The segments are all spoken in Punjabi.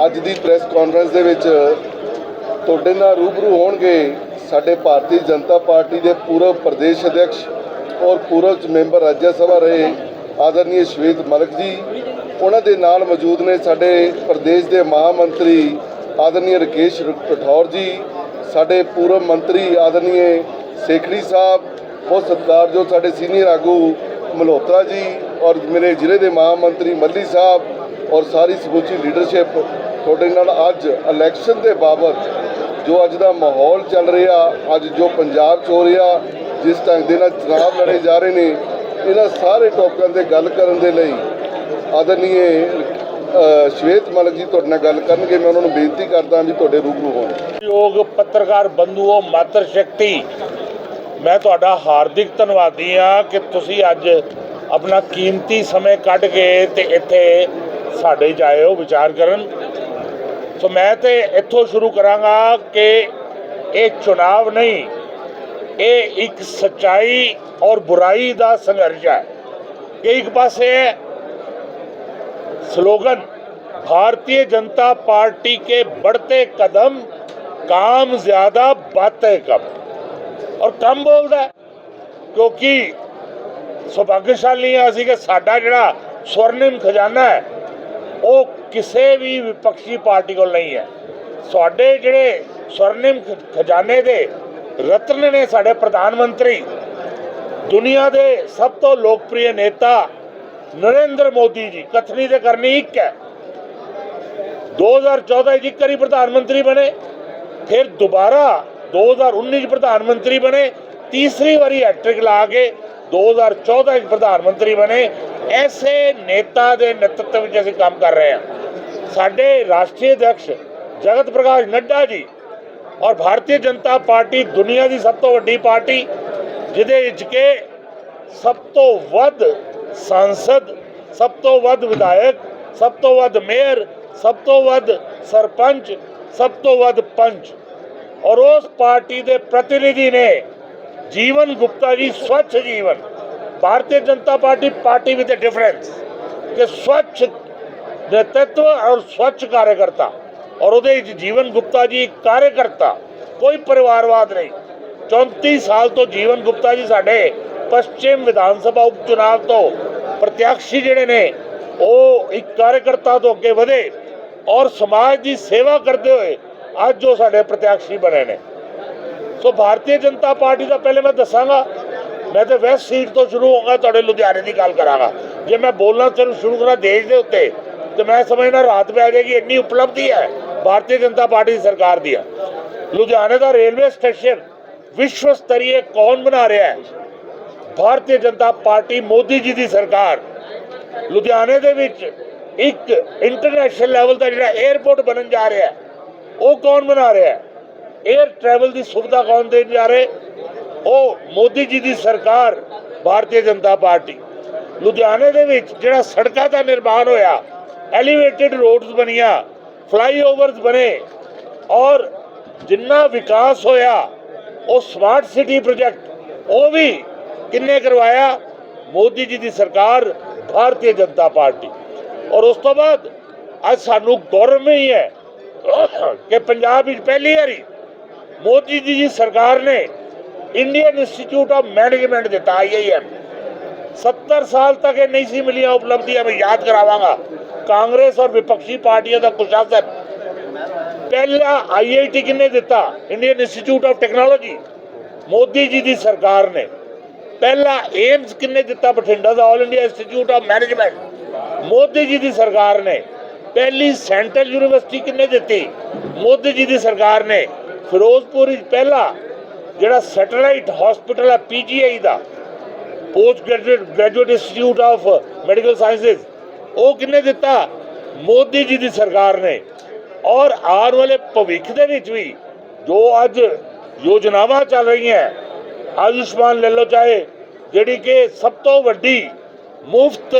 ਅੱਜ ਦੀ ਪ੍ਰੈਸ ਕਾਨਫਰੰਸ ਦੇ ਵਿੱਚ ਤੁਹਾਡੇ ਨਾਲ ਰੂਬਰੂ ਹੋਣਗੇ ਸਾਡੇ ਭਾਰਤੀ ਜਨਤਾ ਪਾਰਟੀ ਦੇ ਪੂਰਵ ਪ੍ਰਦੇਸ਼ ਅਧਿਕਸ਼ ਔਰ ਪੂਰਵ ਮੈਂਬਰ ਰਾਜ ਸਭਾ ਰਹੇ ਆਦਰਨੀਏ ਸ਼ਵੇਤ ਮਲਕ ਜੀ। ਉਹਨਾਂ ਦੇ ਨਾਲ ਮੌਜੂਦ ਨੇ ਸਾਡੇ ਪ੍ਰਦੇਸ਼ ਦੇ ਮਹਾ ਮੰਤਰੀ ਆਦਰਨੀਏ ਰਕੇਸ਼ ਪਠੌਰ ਜੀ, ਸਾਡੇ ਪੂਰਵ ਮੰਤਰੀ ਆਦਰਨੀਏ ਸੇਖੜੀ ਸਾਹਿਬ ਬਹੁਤ ਜੋ ਸਾਡੇ ਸੀਨੀਅਰ ਆਗੂ ਮਲਹੋਤਰਾ ਜੀ ਔਰ ਮੇਰੇ ਜ਼ਿਲ੍ਹੇ ਦੇ ਮਹਾ ਮੰਤਰੀ ਮੱਲੀ ਸਾਹਿਬ ਔਰ ਸਾਰੀ ਸਮੁੱਚੀ ਲੀਡਰਸ਼ਿਪ ਤੁਹਾਡੇ ਨਾਲ ਅੱਜ ਇਲੈਕਸ਼ਨ ਦੇ ਬਾਬਤ ਜੋ ਅੱਜ ਦਾ ਮਾਹੌਲ ਚੱਲ ਰਿਹਾ, ਅੱਜ ਜੋ ਪੰਜਾਬ 'ਚ ਹੋ ਰਿਹਾ, ਜਿਸ ਢੰਗ ਦੇ ਨਾਲ ਚੁਣਾਵ ਲੜੇ ਜਾ ਰਹੇ ਨੇ, ਇਹਨਾਂ ਸਾਰੇ ਟੌਪਿਕਾਂ ਤੇ ਗੱਲ ਕਰਨ ਦੇ ਲਈ ਆਦਰਨੀਏ ਸ਼ਵੇਤ ਮਲਕ ਜੀ ਤੁਹਾਡੇ ਨਾਲ ਗੱਲ ਕਰਨਗੇ। ਮੈਂ ਉਹਨਾਂ ਨੂੰ ਬੇਨਤੀ ਕਰਦਾ ਵੀ ਤੁਹਾਡੇ ਰੂਬਰੂ ਹੋਣ। ਯੋਗ ਪੱਤਰਕਾਰ ਬੰਧੂਓ ਮਾਤਰ ਸ਼ਕਤੀ, ਮੈਂ ਤੁਹਾਡਾ ਹਾਰਦਿਕ ਧੰਨਵਾਦੀ ਹਾਂ ਕਿ ਤੁਸੀਂ ਅੱਜ ਆਪਣਾ ਕੀਮਤੀ ਸਮੇਂ ਕੱਢ ਕੇ ਤੇ ਇੱਥੇ ਸਾਡੇ 'ਚ ਆਏ ਵਿਚਾਰ ਕਰਨ। ਸੋ ਮੈਂ ਤੇ ਇੱਥੋਂ ਸ਼ੁਰੂ ਕਰਾਂਗਾ ਕਿ ਇਹ ਚੁਣਾਵ ਨਹੀਂ ਇਹ ਇੱਕ ਸਚਾਈ ਔਰ ਬੁਰਾਈ ਦਾ ਸੰਘਰਸ਼ ਹੈ ਕਿ ਇੱਕ ਪਾਸੇ स्लोगन भारतीय जनता पार्टी के बढ़ते कदम काम ज्यादा बातें कम ਔਰ ਕਮ ਬੋਲਦਾ ਹੈ, ਕਿਉਂਕਿ ਸੁਭਾਗਸ਼ਾਲੀ ਹਾਂ ਅਸੀਂ ਕਿ ਸਾਡਾ ਜਿਹੜਾ ਸਵਰਨਿਮ ਖਜ਼ਾਨਾ ਹੈ ਉਹ ਕਿਸੇ ਵੀ ਵਿਪਕਸ਼ੀ ਪਾਰਟੀ ਕੋਲ ਨਹੀਂ ਹੈ। ਸਾਡੇ ਜਿਹੜੇ ਸਵਰਨਿਮ ਖਜ਼ਾਨੇ ਦੇ ਰਤਨ ਨੇ ਸਾਡੇ ਪ੍ਰਧਾਨ ਮੰਤਰੀ, ਦੁਨੀਆ ਦੇ ਸਭ ਤੋਂ ਲੋਕਪ੍ਰਿय ਨੇਤਾ ਨਰਿੰਦਰ ਮੋਦੀ ਜੀ, ਕਥਨੀ ਤੇ ਕਰਨੀ ਇੱਕ ਹੈ। 2014 ਚ ਇੱਕ ਵਾਰੀ ਪ੍ਰਧਾਨ ਮੰਤਰੀ ਬਣੇ, ਫਿਰ ਦੁਬਾਰਾ 2019 ਚ ਪ੍ਰਧਾਨ ਮੰਤਰੀ ਬਣੇ, ਤੀਸਰੀ ਵਾਰੀ ਹੈਟ੍ਰਿਕ ਲਾ ਕੇ 2014 ਚ ਪ੍ਰਧਾਨ ਮੰਤਰੀ ਬਣੇ। ਐਸੇ ਨੇਤਾ ਦੇ ਨੇਤਰਤਵ ਵਿੱਚ ਅਸੀਂ ਕੰਮ ਕਰ ਰਹੇ ਹਾਂ। ਸਾਡੇ ਰਾਸ਼ਟਰੀ ਅਧਿਕਸ਼ ਜਗਤ ਪ੍ਰਕਾਸ਼ ਨੱਡਾ ਜੀ ਔਰ ਭਾਰਤੀ ਜਨਤਾ ਪਾਰਟੀ ਦੁਨੀਆ ਦੀ ਸਭ ਤੋਂ ਵੱਡੀ ਪਾਰਟੀ, ਜਿਹਦੇ ਵਿੱਚ ਕਿ ਸਭ ਤੋਂ ਵੱਧ ਸੰਸਦ, ਸਭ ਤੋਂ ਵੱਧ ਵਿਧਾਇਕ, ਸਭ ਤੋਂ ਵੱਧ ਮੇਅਰ, ਸਭ ਤੋਂ ਵੱਧ ਸਰਪੰਚ, ਸਭ ਤੋਂ ਵੱਧ ਪੰਚ। ਔਰ ਉਸ ਪਾਰਟੀ ਦੇ ਪ੍ਰਤੀਨਿਧੀ ਨੇ ਜੀਵਨ ਗੁਪਤਾ ਜੀ, ਸਵੱਛ ਜੀਵਨ। Bharatiya Janata Party party with a difference ਕਿ ਸਵੱਛ ਨੇਤਤਵ ਔਰ ਸਵੱਛ ਕਾਰਜਕਰਤਾ ਔਰ ਉਹਦੇ ਵਿੱਚ ਜੀਵਨ ਗੁਪਤਾ ਜੀ ਕਾਰਜਕਰਤਾ ਕੋਈ ਪਰਿਵਾਰਵਾਦ ਨਹੀਂ 34 ਸਾਲ ਤੋਂ ਜੀਵਨ ਗੁਪਤਾ ਜੀ ਸਾਡੇ ਪਸ਼ਚਿਮ ਵਿਧਾਨ ਸਭਾ ਉਪਚੁਣਾਵ ਤੋਂ ਪ੍ਰਤਿਆਸ਼ੀ ਜਿਹੜੇ ਨੇ ਉਹ ਇੱਕ ਕਾਰਜਕਰਤਾ ਤੋਂ ਅੱਗੇ ਵਧੇ ਔਰ ਸਮਾਜ ਦੀ ਸੇਵਾ ਕਰਦੇ ਹੋਏ ਅੱਜ ਜੋ ਸਾਡੇ ਪ੍ਰਤਿਆਸ਼ੀ ਬਣੇ ਨੇ ਸੋ ਭਾਰਤੀ ਜਨਤਾ ਪਾਰਟੀ ਦਾ ਪਹਿਲੇ ਮੈਂ ਦੱਸਾਂਗਾ ਮੈਂ ਤੇ ਵੈਸਟ ਸੀਟ ਤੋਂ ਸ਼ੁਰੂ ਹੋਊਂਗਾ, ਤੁਹਾਡੇ ਲੁਧਿਆਣੇ ਦੀ ਗੱਲ ਕਰਾਂਗਾ। ਜੇ ਮੈਂ ਬੋਲਣਾ ਸ਼ੁਰੂ ਸ਼ੁਰੂ ਕਰਾਂ ਦੇਸ਼ ਦੇ ਉੱਤੇ, ਤੇ ਮੈਂ ਸਮਝਣਾ ਰਾਤ ਪੈ ਜਾਏਗੀ, ਇੰਨੀ ਉਪਲਬਧੀ ਹੈ, ਭਾਰਤੀ ਜਨਤਾ ਪਾਰਟੀ ਦੀ ਸਰਕਾਰ ਦੀ ਹੈ। ਲੁਧਿਆਣੇ ਦਾ ਰੇਲਵੇ ਸਟੇਸ਼ਨ ਵਿਸ਼ਵ ਸਤਰੀਏ ਕੌਣ ਬਣਾ ਰਿਹਾ ਹੈ? ਭਾਰਤੀ ਜਨਤਾ ਪਾਰਟੀ ਮੋਦੀ ਜੀ ਦੀ ਸਰਕਾਰ। ਲੁਧਿਆਣੇ ਦੇ ਵਿੱਚ ਇੱਕ ਇੰਟਰਨੈਸ਼ਨਲ ਲੈਵਲ ਦਾ ਜਿਹੜਾ 에ਅਰਪੋਰਟ ਬਣਨ ਜਾ ਰਿਹਾ ਹੈ, ਉਹ ਕੌਣ ਬਣਾ ਰਿਹਾ ਹੈ? 에ਅਰ ਟਰੈਵਲ ਦੀ ਸੁਵਿਧਾ ਕੌਣ ਦੇਣ ਜਾ ਰਹੇ ਉਹ ਮੋਦੀ ਜੀ ਦੀ ਸਰਕਾਰ, ਭਾਰਤੀ ਜਨਤਾ ਪਾਰਟੀ। ਲੁਧਿਆਣੇ ਦੇ ਵਿੱਚ ਜਿਹੜਾ ਸੜਕਾਂ ਦਾ ਨਿਰਮਾਣ ਹੋਇਆ ਐਲੀਵੇਟਿਡ ਰੋਡਸ ਬਣੀਆਂ ਫਲਾਈਓਵਰਸ ਬਣੇ, ਔਰ ਜਿੰਨਾ ਵਿਕਾਸ ਹੋਇਆ, ਉਹ ਸਮਾਰਟ ਸਿਟੀ ਪ੍ਰੋਜੈਕਟ ਉਹ ਵੀ ਕਿੰਨੇ ਕਰਵਾਇਆ? ਮੋਦੀ ਜੀ ਦੀ ਸਰਕਾਰ, ਭਾਰਤੀ ਜਨਤਾ ਪਾਰਟੀ। ਔਰ ਉਸ ਤੋਂ ਬਾਅਦ ਅੱਜ ਸਾਨੂੰ ਗੌਰਵ ਹੀ ਹੈ ਕਿ ਪੰਜਾਬ ਵਿੱਚ ਪਹਿਲੀ ਵਾਰੀ ਮੋਦੀ ਜੀ ਦੀ ਸਰਕਾਰ ਨੇ ਇੰਡੀਅਨ ਇੰਸਟੀਚਿਊਟ ਆਫ ਮੈਨੇਜਮੈਂਟ ਦਿੱਤਾ ਆਈਆਈਐਮ 70 ਸਾਲ ਤੱਕ ਇਹ ਨਹੀਂ ਸੀ ਮਿਲੀਆਂ ਉਪਲਬਧੀਆਂ, ਮੈਂ ਯਾਦ ਕਰਾਵਾਂਗਾ। ਕਾਂਗਰਸ ਔਰ ਵਿਪਕਸ਼ੀ ਪਾਰਟੀਆਂ ਦਾ ਕੁਸ਼ਾਸਨ ਪਹਿਲਾ ਆਈਆਈਟੀ ਕਿੰਨੇ ਦਿੱਤਾ? Indian Institute of Technology Modi ji ਦੀ ਸਰਕਾਰ ਨੇ। ਪਹਿਲਾ ਏਮਸ ਕਿੰਨੇ ਦਿੱਤਾ ਬਠਿੰਡਾ ਦਾ? All India institute of management Modi ji ਦੀ ਸਰਕਾਰ ਨੇ। ਪਹਿਲੀ ਸੈਂਟਰਲ ਯੂਨੀਵਰਸਿਟੀ ਕਿੰਨੇ ਦਿੱਤੀ? ਮੋਦੀ ਜੀ ਦੀ ਸਰਕਾਰ ਨੇ। ਫਿਰੋਜ਼ਪੁਰ ਵਿੱਚ ਪਹਿਲਾ ਜਿਹੜਾ ਸੈਟੇਲਾਈਟ ਹਸਪੀਟਲ ਹੈ PGI the post graduate graduate institute of medical sciences ਉਹ ਕਿੰਨੇ ਦਿੱਤਾ? ਮੋਦੀ ਜੀ ਦੀ ਸਰਕਾਰ ਨੇ। ਔਰ ਆਉਣ ਵਾਲੇ ਭਵਿੱਖ ਦੇ ਵਿੱਚ ਵੀ ਜੋ ਅੱਜ ਯੋਜਨਾਵਾਂ ਚੱਲ ਰਹੀਆਂ, ਆਯੁਸ਼ਮਾਨ ਲੈ ਲਓ ਚਾਹੇ, ਜਿਹੜੀ ਕਿ ਸਭ ਤੋਂ ਵੱਡੀ ਮੁਫਤ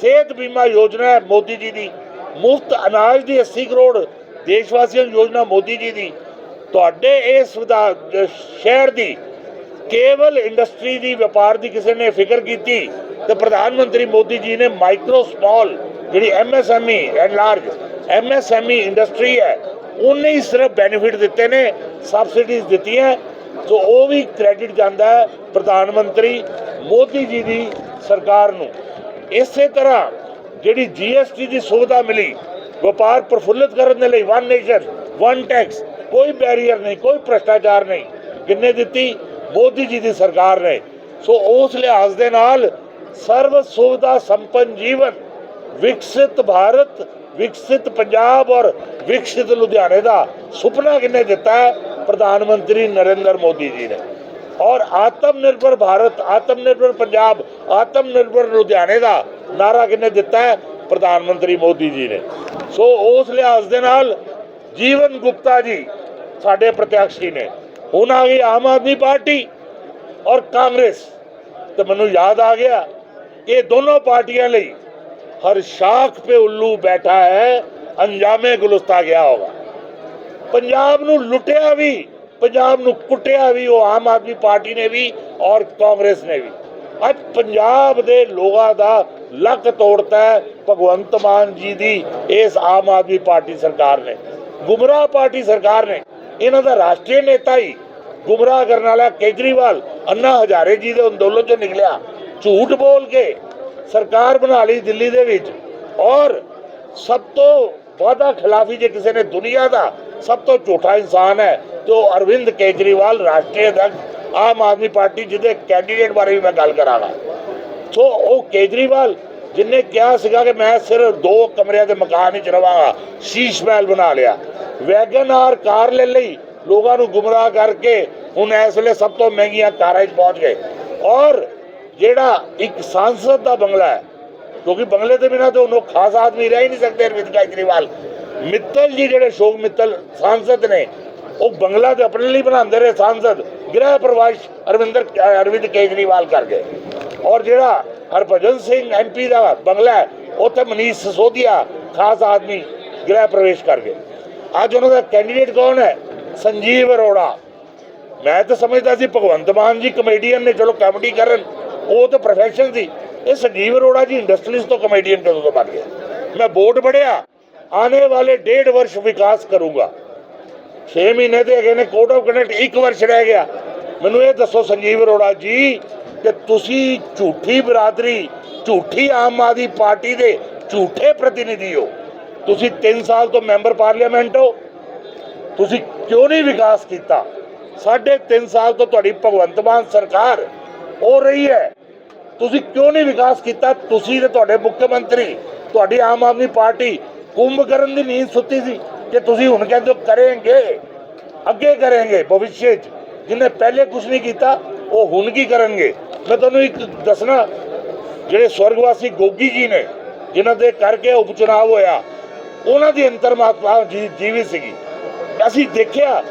ਸਿਹਤ ਬੀਮਾ ਯੋਜਨਾ ਹੈ ਮੋਦੀ ਜੀ ਦੀ, ਮੁਫਤ ਅਨਾਜ ਦੀ 80 ਕਰੋੜ ਦੇਸ਼ ਵਾਸੀਆਂ ਨੂੰ ਯੋਜਨਾ ਮੋਦੀ ਜੀ ਦੀ ਤੁਹਾਡੇ ਇਸ ਵਿਧਾ- ਸ਼ਹਿਰ ਦੀ ਕੇਵਲ ਇੰਡਸਟਰੀ ਦੀ ਵਪਾਰ ਦੀ ਕਿਸੇ ਨੇ ਫਿਕਰ ਕੀਤੀ, ਤੇ ਪ੍ਰਧਾਨ ਮੰਤਰੀ ਮੋਦੀ ਜੀ ਨੇ ਮਾਈਕਰੋ ਸਮਾਲ ਜਿਹੜੀ MSME and large MSME industry ਹੈ, ਉਹਨੇ ਹੀ ਸਿਰਫ ਬੈਨੀਫਿਟ ਦਿੱਤੇ ਨੇ ਸਬਸਿਡੀਜ਼ ਦਿੱਤੀਆਂ, ਸੋ ਉਹ ਵੀ ਕ੍ਰੈਡਿਟ ਜਾਂਦਾ ਹੈ ਪ੍ਰਧਾਨ ਮੰਤਰੀ ਮੋਦੀ ਜੀ ਦੀ ਸਰਕਾਰ ਨੂੰ। ਇਸੇ ਤਰ੍ਹਾਂ ਜਿਹੜੀ ਜੀਐਸਟੀ ਦੀ ਸੁਵਿਧਾ ਮਿਲੀ, ਵਪਾਰ ਪ੍ਰਫੁੱਲਿਤ ਕਰਨ ਦੇ ਲਈ ਵਨ ਨੇਸ਼ਨ ਵਨ ਟੈਕਸ ਕੋਈ ਬੈਰੀਅਰ ਨਹੀਂ, ਕੋਈ ਭ੍ਰਸ਼ਟਾਚਾਰ ਨਹੀਂ। ਕਿੰਨੇ ਦਿੱਤੀ? ਮੋਦੀ ਜੀ ਦੀ ਸਰਕਾਰ ਨੇ। ਸੋ ਉਸ ਲਿਹਾਜ਼ ਦੇ ਨਾਲ ਸਰਵ ਸੁਵਿਧਾ ਸੰਪੰਨ ਜੀਵਨ, ਵਿਕਸਿਤ ਭਾਰਤ, ਵਿਕਸਿਤ ਪੰਜਾਬ ਔਰ ਵਿਕਸਿਤ ਲੁਧਿਆਣੇ ਦਾ ਸੁਪਨਾ ਕਿੰਨੇ ਦਿੱਤਾ ਹੈ? ਪ੍ਰਧਾਨ ਮੰਤਰੀ ਨਰਿੰਦਰ ਮੋਦੀ ਜੀ ਨੇ। ਔਰ ਆਤਮ ਨਿਰਭਰ ਭਾਰਤ ਆਤਮ ਨਿਰਭਰ ਪੰਜਾਬ ਆਤਮ ਨਿਰਭਰ ਲੁਧਿਆਣੇ ਦਾ ਨਾਰਾ ਕਿੰਨੇ ਦਿੱਤਾ ਹੈ? ਪ੍ਰਧਾਨ ਮੰਤਰੀ ਮੋਦੀ ਜੀ ਨੇ। ਸੋ ਉਸ ਲਿਹਾਜ਼ ਦੇ ਨਾਲ ਜੀਵਨ ਗੁਪਤਾ ਜੀ ਸਾਡੇ ਪ੍ਰਤਿਆਸ਼ੀ ਨੇ। ਹੁਣ ਆ ਗਈ ਆਮ ਆਦਮੀ ਪਾਰਟੀ ਔਰ ਕਾਂਗਰਸ। ਤੇ ਮੈਨੂੰ ਯਾਦ ਆ ਗਿਆ ਇਹ ਦੋਨੋਂ ਪਾਰਟੀਆਂ ਲਈ ਹਰ ਸ਼ਾਖ पे ਉੱਲੂ ਬੈਠਾ ਹੈ, ਅੰਜਾਮੇ ਗੁਲਸਤਾ ਗਿਆ ਹੋਗਾ। ਪੰਜਾਬ ਨੂੰ ਲੁੱਟਿਆ ਵੀ, ਪੰਜਾਬ ਨੂੰ ਕੁੱਟਿਆ ਵੀ, ਉਹ ਆਮ ਆਦਮੀ ਪਾਰਟੀ ਨੇ ਵੀ ਔਰ ਕਾਂਗਰਸ ਨੇ ਵੀ। ਅੱਜ ਪੰਜਾਬ ਦੇ ਲੋਕਾਂ ਦਾ ਲੱਕ ਤੋੜਤਾ ਹੈ ਭਗਵੰਤ ਮਾਨ ਜੀ ਦੀ, ਇਸ ਆਮ ਆਦਮੀ ਪਾਰਟੀ ਸਰਕਾਰ ਨੇ। ਗੁੰਮਰਾਹ ਪਾਰਟੀ ਸਰਕਾਰ ਨੇ। ਇਹਨਾਂ ਦਾ ਰਾਸ਼ਟਰੀ ਨੇਤਾ ਹੀ ਗੁੰਮਰਾਹ ਕਰਨ ਵਾਲਾ ਕੇਜਰੀਵਾਲ ਅੰਨਾ ਹਜ਼ਾਰੇ ਜੀ ਦੇ ਅੰਦੋਲਨ ਚੋਂ ਨਿਕਲਿਆ। ਝੂਠ ਬੋਲ ਕੇ ਸਰਕਾਰ ਬਣਾ ਲਈ ਦਿੱਲੀ ਦੇ ਵਿੱਚ। ਔਰ ਸਭ ਤੋਂ ਵਾਦਾ ਖਿਲਾਫੀ ਜੇ ਕਿਸੇ ਨੇ ਦੁਨੀਆ ਦਾ ਸਭ ਤੋਂ ਝੂਠਾ ਇਨਸਾਨ ਹੈ, ਤੇ ਉਹ ਅਰਵਿੰਦ ਕੇਜਰੀਵਾਲ, ਰਾਸ਼ਟਰੀ ਅਧਿਕਸ਼ ਆਮ ਆਦਮੀ ਪਾਰਟੀ ਜਿਹਦੇ ਕੈਂਡੀਡੇਟ ਬਾਰੇ ਵੀ ਮੈਂ ਗੱਲ ਕਰਾਂਗਾ। ਸੋ ਉਹ ਕੇਜਰੀਵਾਲ ਜਿਨੇ ਕਿਹਾ ਸੀਗਾ ਕਿ ਮੈਂ ਸਿਰਫ ਦੋ ਕਮਰਿਆਂ ਦੇ ਮਕਾਨ ਵਿੱਚ ਰਵਾਂਗਾ, ਸ਼ੀਸ਼ ਮਹਿਲ ਬਣਾ ਲਿਆ। ਵੈਗਨ ਆਰ ਕਾਰ ਲੈ ਲਈ, ਲੋਕਾਂ ਨੂੰ ਗੁੰਮਰਾਹ ਕਰਕੇ ਹੁਣ ਇਸ ਵੇਲੇ ਸਭ ਤੋਂ ਮਹਿੰਗੀਆਂ ਕਾਰਾਂ 'ਚ ਪਹੁੰਚ ਗਏ। ਔਰ ਜਿਹੜਾ ਇੱਕ ਸੰਸਦ ਦਾ ਬੰਗਲਾ ਹੈ, ਕਿਉਂਕਿ ਬੰਗਲੇ ਦੇ ਬਿਨਾਂ ਤਾਂ ਉਹਨੂੰ ਖਾਸ ਆਦਮੀ ਰਹਿ ਹੀ ਨਹੀਂ ਸਕਦੇ ਅਰਵਿੰਦ ਕੇਜਰੀਵਾਲ। ਮਿੱਤਲ ਜੀ ਜਿਹੜੇ ਸ਼ੋਕ ਮਿੱਤਲ ਸਾਂਸਦ ਨੇ, ਉਹ ਬੰਗਲਾ ਤੇ ਆਪਣੇ ਲਈ ਬਣਾਉਂਦੇ ਰਹੇ ਸਾਂਸਦ। ਗ੍ਰਹਿ ਪ੍ਰਵਾਸ਼ ਅਰਵਿੰਦਰ, ਅਰਵਿੰਦ ਕੇਜਰੀਵਾਲ ਕਰ ਗਏ। ਔਰ ਜਿਹੜਾ ਹਰਭਜਨ ਸਿੰਘ ਐਮਪੀ ਦਾ ਬੰਗਲਾ ਹੈ, ਉੱਥੇ ਮਨੀਸ਼ ਸਸੋਦੀਆ ਖਾਸ ਆਦਮੀ ਗ੍ਰਹਿ ਪ੍ਰਵੇਸ਼ ਕਰ ਗਏ। ਅੱਜ ਉਹਨਾਂ ਦਾ ਕੈਂਡੀਡੇਟ ਕੌਣ ਹੈ? ਸੰਜੀਵ ਅਰੋੜਾ। ਮੈਂ ਤਾਂ ਸਮਝਦਾ ਸੀ ਭਗਵੰਤ ਮਾਨ ਜੀ ਕਮੇਡੀਅਨ ਨੇ, ਚਲੋ ਕਾਮੇਡੀ ਕਰਨ, ਉਹ ਤਾਂ ਪ੍ਰੋਫੈਸ਼ਨ ਸੀ। ਇਹ ਸੰਜੀਵ ਅਰੋੜਾ ਜੀ ਇੰਡਸਟਰੀਜ਼ ਤੋਂ ਕਮੇਡੀਅਨ ਕਦੋਂ ਤੋਂ ਬਣ ਗਿਆ? ਮੈਂ ਬੋਰਡ ਪੜਿਆ ਆने ਵਾਲੇ ਡੇਢ ਵਰਸ਼ ਵਿਕਾਸ ਕਰੂੰਗਾ। 6 ਮਹੀਨੇ ਦੇ ਹੈਗੇ ਨੇ ਕੋਡ ਆਫ ਕੰਡਕਟ ਇੱਕ ਵਰਸ਼ ਰਹਿ ਗਿਆ। ਮੈਨੂੰ ਇਹ ਦੱਸੋ ਸੰਜੀਵ ਅਰੋੜਾ ਜੀ, ਕਿ ਤੁਸੀਂ ਝੂਠੀ ਬਰਾਦਰੀ, ਝੂਠੀ ਆਮ ਆਦਮੀ ਪਾਰਟੀ ਦੇ ਝੂਠੇ ਪ੍ਰਤੀਨਿਧੀ ਹੋ। ਤੁਸੀਂ 3 ਸਾਲ ਤੋਂ ਮੈਂਬਰ ਪਾਰਲੀਮੈਂਟ ਹੋ। ਤੁਸੀਂ ਕਿਉਂ ਨਹੀਂ ਵਿਕਾਸ ਕੀਤਾ? ਸਾਢੇ 3 ਸਾਲ ਤੋਂ ਤੁਹਾਡੀ ਭਗਵੰਤ ਮਾਨ ਸਰਕਾਰ ਹੋ ਰਹੀ ਹੈ। ਤੁਸੀਂ ਕਿਉਂ ਨਹੀਂ ਵਿਕਾਸ ਕੀਤਾ? ਤੁਸੀਂ ਤੇ ਤੁਹਾਡੇ ਮੁੱਖ ਮੰਤਰੀ, ਤੁਹਾਡੀ ਆਮ ਆਦਮੀ ਪਾਰਟੀ ਕੁੰਭ ਕਰਨ ਦੀ ਨੀਂਦ ਸੁੱਤੀ ਸੀ ਕਿ ਤੁਸੀਂ ਹੁਣ ਕਹਿੰਦੇ ਹੋ ਕਰਾਂਗੇ, ਅੱਗੇ ਕਰਾਂਗੇ ਭਵਿੱਖ 'ਚ ਜਿਹਨੇ ਪਹਿਲੇ ਕੁਝ ਨਹੀਂ ਕੀਤਾ, ਉਹ ਹੁਣ ਕੀ ਕਰਨਗੇ? ਮੈਂ ਤੁਹਾਨੂੰ ਇੱਕ ਦੱਸਣਾ, ਜਿਹੜੇ ਸਵਰਗਵਾਸੀ ਗੋਗੀ ਜੀ ਨੇ, ਜਿਨ੍ਹਾਂ ਦੇ ਕਰਕੇ ਉਪ ਚੁਣਾਵ ਹੋਇਆ ਉਹਨਾਂ ਦੀ ਅੰਤਰਮਾਤਮਾ ਜੀ ਜੀਵਿਤ ਸੀਗੀ। ਅਸੀਂ ਦੇਖਿਆ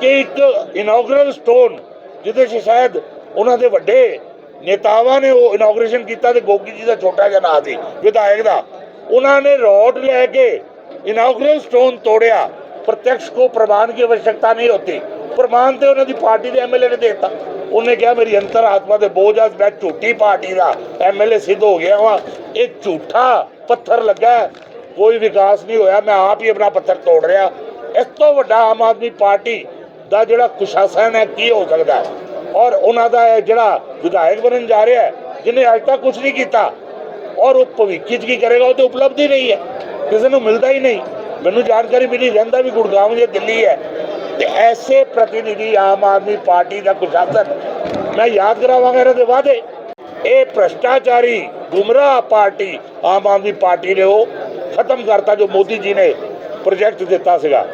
ਕਿ ਇੱਕ ਇਨੋਗਰਲ ਸਟੋਨ ਜਿਹਦੇ 'ਚ ਸ਼ਾਇਦ ਉਹਨਾਂ ਦੇ ਵੱਡੇ ਨੇਤਾਵਾਂ ਨੇ ਉਹ ਇਨੋਗਰੇਸ਼ਨ ਕੀਤਾ ਤੇ ਗੋਗੀ ਜੀ ਦਾ ਛੋਟਾ ਜਿਹਾ ਨਾਂ ਸੀ, ਵਿਧਾਇਕ ਦਾ। ਉਹਨਾਂ ਨੇ ਰੋਡ ਲੈ ਕੇ ਇਨੋਗਰਲ ਸਟੋਨ ਤੋੜਿਆ। ਪ੍ਰਤੱਖ ਕੋ ਪ੍ਰਮਾਣ ਦੀ आवश्यकता ਨਹੀਂ ਹੁੰਦੀ। ਪ੍ਰਮਾਣ ਤੇ ਉਹਨਾਂ ਦੀ ਪਾਰਟੀ ਦੇ ਐਮਐਲਏ ਨੇ ਦਿੱਤਾ। ਉਹਨੇ ਕਿਹਾ, ਮੇਰੀ ਅੰਤਰ ਆਤਮਾ ਦੇ ਬੋਝ ਆ, ਮੈਂ ਝੂਠੀ ਪਾਰਟੀ ਦਾ ਐਮਐਲਏ ਸਿੱਧ ਹੋ ਗਿਆ ਹਾਂ ਇਹ ਝੂਠਾ ਪੱਥਰ ਲੱਗਾ ਕੋਈ ਵਿਕਾਸ ਨਹੀਂ ਹੋਇਆ, ਮੈਂ ਆਪ ਹੀ ਆਪਣਾ ਪੱਥਰ ਤੋੜ ਰਿਹਾ। ਇਸ ਤੋਂ ਵੱਡਾ ਆਮ ਆਦਮੀ ਪਾਰਟੀ ਦਾ ਜਿਹੜਾ ਕੁਸ਼ਾਸਨ ਹੈ, ਕੀ ਹੋ ਸਕਦਾ ਔਰ ਉਹਨਾਂ ਦਾ ਜਿਹੜਾ ਵਿਧਾਇਕ ਬਣਨ ਜਾ ਰਿਹਾ ਜਿਹਨੇ ਅੱਜ ਤੱਕ ਕੁਝ ਨਹੀਂ ਕੀਤਾ, ਔਰ ਉਹ ਭਵਿੱਖ 'ਚ ਕੀ ਕਰੇਗਾ, ਉਹ ਤੇ ਉਪਲਬਧੀ ਨਹੀਂ ਹੈ, ਕਿਸੇ ਨੂੰ ਮਿਲਦਾ ਹੀ ਨਹੀਂ। ਮੈਨੂੰ ਜਾਣਕਾਰੀ ਮਿਲੀ, ਰਹਿੰਦਾ ਵੀ ਗੁੜਗਾਉਂ ਜਾਂ ਦਿੱਲੀ ਹੈ। ਤੇ ਐਸੇ ਪ੍ਰਤੀਨਿਧੀ ਆਮ ਆਦਮੀ ਪਾਰਟੀ ਦਾ ਕੁਸ਼ਾਸਨ, ਮੈਂ ਯਾਦ ਕਰਾਵਾਂਗਾ ਇਹਨਾਂ ਦੇ ਵਾਅਦੇ। ਇਹ ਭ੍ਰਸ਼ਟਾਚਾਰੀ ਗੁੰਮਰਾਹ ਪਾਰਟੀ ਆਮ ਆਦਮੀ ਪਾਰਟੀ ਨੇ ਉਹ ਖਤਮ ਕਰਤਾ ਜੋ ਮੋਦੀ ਜੀ ਨੇ ਪ੍ਰੋਜੈਕਟ ਦਿੱਤਾ ਸੀਗਾ।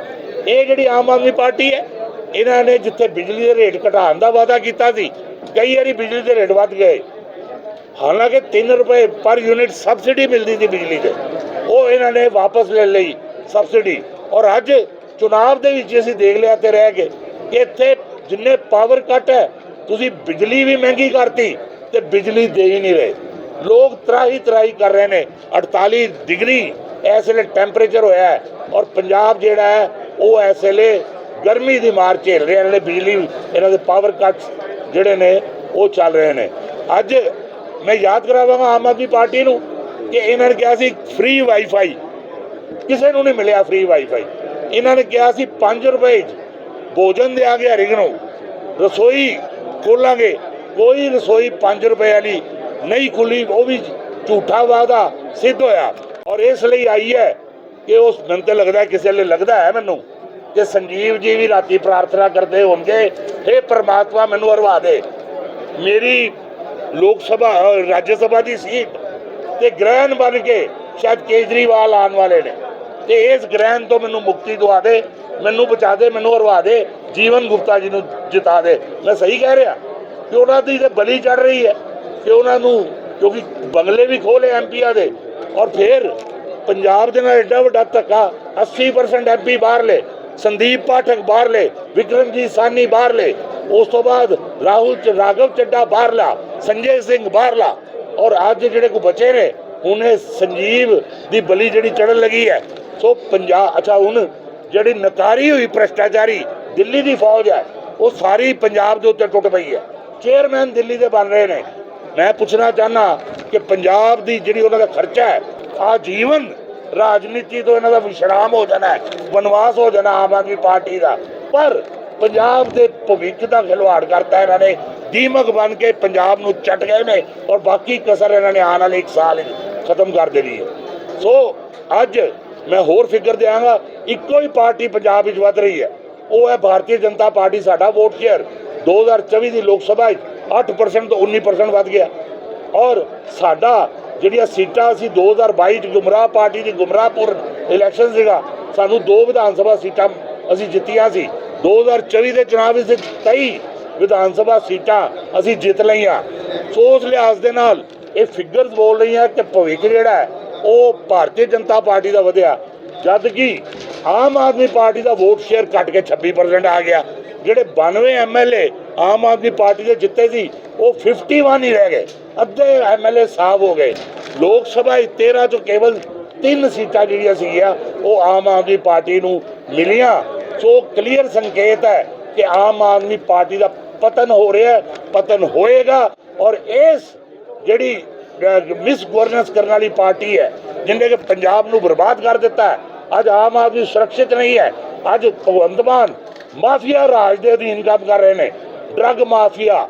ਇਹ ਜਿਹੜੀ ਆਮ ਆਦਮੀ ਪਾਰਟੀ ਹੈ, ਇਹਨਾਂ ਨੇ ਜਿੱਥੇ ਬਿਜਲੀ ਦੇ ਰੇਟ ਘਟਾਉਣ ਦਾ ਵਾਅਦਾ ਕੀਤਾ ਸੀ, ਕਈ ਵਾਰੀ ਬਿਜਲੀ ਦੇ ਰੇਟ ਵੱਧ ਗਏ। ਹਾਲਾਂਕਿ 3 ਰੁਪਏ ਪਰ ਯੂਨਿਟ ਸਬਸਿਡੀ ਮਿਲਦੀ ਸੀ ਬਿਜਲੀ ਤੇ। ਉਹ ਇਹਨਾਂ ਨੇ ਵਾਪਸ ਲੈ ਲਈ ਸਬਸਿਡੀ। ਔਰ ਅੱਜ ਚੁਣਾਵ ਦੇ ਵਿੱਚ ਅਸੀਂ ਦੇਖ ਲਿਆ ਤੇ ਰਹਿ ਗਏ ਕਿ ਇੱਥੇ ਜਿੰਨੇ ਪਾਵਰ ਕੱਟ ਹੈ, ਤੁਸੀਂ ਬਿਜਲੀ ਵੀ ਮਹਿੰਗੀ ਕਰਤੀ ਤੇ ਬਿਜਲੀ ਦੇ ਹੀ ਨਹੀਂ ਰਹੇ। ਲੋਕ ਤਰਾਹੀ ਤਰਾਹੀ ਕਰ ਰਹੇ ਨੇ। 48 ਡਿਗਰੀ ਇਸ ਵੇਲੇ ਟੈਂਪਰੇਚਰ ਹੋਇਆ ਔਰ ਪੰਜਾਬ ਜਿਹੜਾ ਹੈ, ਉਹ ਇਸ ਵੇਲੇ ਗਰਮੀ ਦੀ ਮਾਰ ਝੇਲ ਰਿਹਾ ਨੇ ਬਿਜਲੀ, ਇਹਨਾਂ ਦੇ ਪਾਵਰ ਕੱਟਸ ਜਿਹੜੇ ਨੇ, ਉਹ ਚੱਲ ਰਹੇ ਨੇ। ਅੱਜ ਮੈਂ ਯਾਦ ਕਰਾਵਾਂਗਾ ਆਮ ਆਦਮੀ ਪਾਰਟੀ ਨੂੰ ਕਿ ਇਹਨਾਂ ਨੇ ਕਿਹਾ ਸੀ ਫ੍ਰੀ ਵਾਈਫਾਈ ਕਿਸੇ ਨੂੰ ਨਹੀਂ ਮਿਲਿਆ ਫ੍ਰੀ ਵਾਈਫਾਈ ਇਹਨਾਂ ਨੇ ਕਿਹਾ ਸੀ 5 ਰੁਪਏ 'ਚ ਭੋਜਨ ਦਿਆਂਗੇ ਹਰਿਕ ਨੂੰ। ਰਸੋਈ ਖੋਲਾਂਗੇ, ਕੋਈ ਰਸੋਈ 5 ਰੁਪਏ ਵਾਲੀ ਨਹੀਂ ਖੁੱਲੀ, ਉਹ ਵੀ ਝੂਠਾ ਵਾਅਦਾ ਸਿੱਧ ਹੋਇਆ। ਔਰ ਇਸ ਲਈ ਆਈ ਹੈ ਕਿ ਉਸ ਮੈਨੂੰ ਤਾਂ ਲੱਗਦਾ ਕਿਸੇ ਲਈ ਲੱਗਦਾ ਹੈ ਮੈਨੂੰ ਕਿ ਸੰਜੀਵ ਜੀ ਵੀ ਰਾਤੀ ਪ੍ਰਾਰਥਨਾ ਕਰਦੇ ਹੋਣਗੇ हे ਪ੍ਰਮਾਤਮਾ ਮੈਨੂੰ ਹਰਵਾ ਦੇ। ਮੇਰੀ ਲੋਕ ਸਭਾ ਰਾਜ ਸਭਾ ਦੀ ਸੀਟ ਤੇ ਗ੍ਰਹਿਣ ਬਣ ਕੇ ਸ਼ਾਇਦ ਕੇਜਰੀਵਾਲ ਆਉਣ ਵਾਲੇ ਨੇ। ਤੇ ਇਸ ਗ੍ਰਹਿਣ ਤੋਂ ਮੈਨੂੰ ਮੁਕਤੀ ਦਵਾ ਦੇ, ਮੈਨੂੰ ਬਚਾ ਦੇ, ਮੈਨੂੰ ਹਰਵਾ ਦੇ, ਜੀਵਨ ਗੁਪਤਾ ਜੀ ਨੂੰ ਜਿਤਾ ਦੇ। ਮੈਂ ਸਹੀ ਕਹਿ ਰਿਹਾ ਕਿ ਉਹਨਾਂ ਦੀ ਤੇ ਬਲੀ ਚੜ ਰਹੀ ਹੈ ਕਿ ਉਹਨਾਂ ਨੂੰ, ਕਿਉਂਕਿ ਬੰਗਲੇ ਵੀ ਖੋਲੇ ਐਮਪੀਆਂ ਦੇ ਔਰ ਫਿਰ ਪੰਜਾਬ ਦੇ ਨਾਲ ਐਡਾ ਵੱਡਾ ਧੱਕਾ 80% ਐਮਪੀ ਬਾਹਰ ਲੈ ਸੰਦੀਪ ਪਾਠਕ ਬਾਹਰ ਲੈ ਵਿਕਰਮਜੀਤ ਸਾਨੀ ਬਾਹਰ ਲੈ ਉਸ ਤੋਂ ਬਾਅਦ ਰਾਹੁਲ ਚ, ਰਾਘਵ ਚੱਡਾ ਬਾਹਰਲਾ ਸੰਜੇ ਸਿੰਘ ਬਾਹਰਲਾ ਔਰ ਅੱਜ ਜਿਹੜੇ ਕੋ ਬਚੇ ਨੇ, ਹੁਣ ਇਹ ਸੰਜੀਵ ਦੀ ਬਲੀ ਜਿਹੜੀ ਚੜਨ ਲੱਗੀ ਹੈ, ਸੋ ਪੰਜਾਬ ਅੱਛਾ, ਹੁਣ ਜਿਹੜੀ ਨਕਾਰੀ ਹੋਈ ਭ੍ਰਸ਼ਟਾਚਾਰੀ, ਦਿੱਲੀ ਦੀ ਫੌਜ ਹੈ, ਉਹ ਸਾਰੀ ਪੰਜਾਬ ਦੇ ਉੱਤੇ ਟੁੱਟ ਪਈ ਹੈ। ਚੇਅਰਮੈਨ ਦਿੱਲੀ ਦੇ ਬਣ ਰਹੇ ਨੇ। ਮੈਂ ਪੁੱਛਣਾ ਚਾਹਨਾ ਕਿ ਪੰਜਾਬ ਦੀ ਜਿਹੜੀ ਉਹਨਾਂ ਦਾ ਖਰਚਾ ਹੈ, ਆ ਜੀਵਨ ਰਾਜਨੀਤੀ ਤੋਂ ਇਹਨਾਂ ਦਾ ਵਿਸ਼ਰਾਮ ਹੋ ਜਾਣਾ ਹੈ, ਵਨਵਾਸ ਹੋ ਜਾਣਾ ਆਮ ਆਦਮੀ ਪਾਰਟੀ ਦਾ। ਪਰ ਪੰਜਾਬ ਦੇ ਭਵਿੱਖ ਦਾ ਖਿਲਵਾੜ ਕਰਤਾ ਇਹਨਾਂ ਨੇ, ਦੀਮਕ ਬਣ ਕੇ ਪੰਜਾਬ ਨੂੰ ਚੱਟ ਗਏ ਨੇ ਔਰ ਬਾਕੀ ਕਸਰ ਇਹਨਾਂ ਨੇ ਆਉਣ ਵਾਲੇ ਇੱਕ ਸਾਲ ਖਤਮ ਕਰ ਦੇਣੀ ਹੈ। ਸੋ ਅੱਜ ਮੈਂ ਹੋਰ ਫਿਕਰ ਦਿਆਂਗਾ, ਇੱਕੋ ਹੀ ਪਾਰਟੀ ਪੰਜਾਬ ਵਿੱਚ ਵੱਧ ਰਹੀ ਹੈ। ਉਹ ਹੈ ਭਾਰਤੀ ਜਨਤਾ ਪਾਰਟੀ ਸਾਡਾ ਵੋਟ ਸ਼ੇਅਰ। 2024 ਦੀ ਲੋਕ ਸਭਾ ਵਿੱਚ 8% ਤੋਂ 19% ਵੱਧ ਗਿਆ। ਔਰ ਸਾਡਾ ਜਿਹੜੀਆਂ ਸੀਟਾਂ ਅਸੀਂ 2022 ਚ ਗੁਮਰਾਹ ਪਾਰਟੀ ਦੀ ਗੁਮਰਾਹਪੁਰ ਇਲੈਕਸ਼ਨ ਸੀਗਾ, ਸਾਨੂੰ ਦੋ ਵਿਧਾਨ ਸਭਾ ਸੀਟਾਂ ਅਸੀਂ ਜਿੱਤੀਆਂ ਸੀ। 2024 ਦੇ ਚੁਣਾਵ ਵਿੱਚ 23 ਵਿਧਾਨ ਸਭਾ ਸੀਟਾਂ ਅਸੀਂ ਜਿੱਤ ਲਈਆਂ। ਸੋ ਉਸ ਲਿਹਾਜ਼ ਦੇ ਨਾਲ ਇਹ ਫਿਗਰਸ ਬੋਲ ਰਹੀਆਂ ਕਿ ਭਵਿੱਖ ਜਿਹੜਾ ਹੈ, ਉਹ ਭਾਰਤੀ ਜਨਤਾ ਪਾਰਟੀ ਦਾ ਵਧਿਆ। ਜਦ ਕਿ ਆਮ ਆਦਮੀ ਪਾਰਟੀ ਦਾ ਵੋਟ ਸ਼ੇਅਰ ਘਟ ਕੇ 26% ਆ ਗਿਆ। ਜਿਹੜੇ 92 ਐਮਐਲਏ ਆਮ ਆਦਮੀ ਪਾਰਟੀ ਦੇ ਜਿੱਤੇ ਸੀ, ਉਹ 51 ਹੀ ਰਹਿ ਗਏ। ਅੱਧੇ ਐਮਐਲਏ ਸਾਫ਼ ਹੋ ਗਏ। ਲੋਕ ਸਭਾ 'ਚ 13 ਤੋਂ ਕੇਵਲ ਤਿੰਨ ਸੀਟਾਂ ਜਿਹੜੀਆਂ ਸੀਗੀਆਂ, ਉਹ ਆਮ ਆਦਮੀ ਪਾਰਟੀ ਨੂੰ ਮਿਲੀਆਂ। ਸੋ ਕਲੀਅਰ ਸੰਕੇਤ ਹੈ ਕਿ ਆਮ ਆਦਮੀ ਪਾਰਟੀ ਦਾ ਪਤਨ ਹੋ ਰਿਹਾ ਪਤਨ ਹੋਏਗਾ। ਔਰ ਇਸ ਜਿਹੜੀ ਮਿਸ ਗਵਰਨੈਂਸ ਕਰਨ ਵਾਲੀ ਪਾਰਟੀ ਹੈ ਜਿਹਨੇ ਕਿ ਪੰਜਾਬ ਨੂੰ ਬਰਬਾਦ ਕਰ ਦਿੱਤਾ ਹੈ, ਅੱਜ ਆਮ ਆਦਮੀ ਸੁਰੱਖਿਅਤ ਨਹੀਂ ਹੈ। ਅੱਜ ਭਗਵੰਤ ਮਾਨ ਮਾਫੀਆ ਰਾਜ ਦੇ ਅਧੀਨ ਕੰਮ ਕਰ ਰਹੇ ਨੇ। Drug mafia.